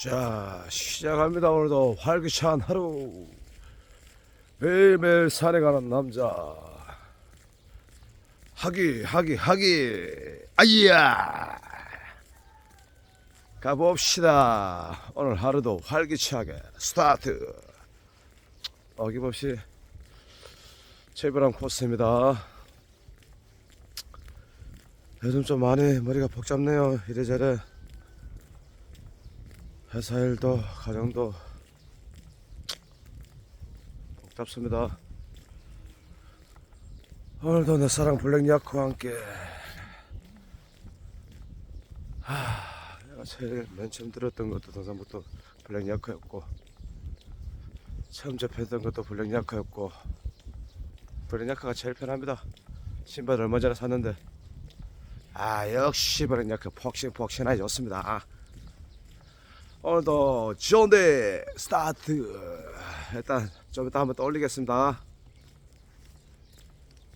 자 시작합니다. 오늘도 활기찬 하루. 매일매일 산에 가는 남자. 하기 하기 하기. 아이야! 가봅시다. 오늘 하루도 활기차게 스타트. 어김없이 최별한 코스입니다. 요즘 좀 많이 머리가 복잡네요. 이래저래 회사 일도 가정도 복잡습니다. 오늘도 내 사랑 블랙 야크와 함께 하, 내가 제일 맨 처음 들었던 것도 동산부터 블랙 야크였고 처음 접했던 것도 블랙 야크였고 블랙 야크가 제일 편합니다. 신발 얼마 전에 샀는데 아 역시 블랙 야크 폭신 폭신하게 좋습니다. 아. 오늘도 좋은데 스타트. 일단 좀 이따 한번 또 올리겠습니다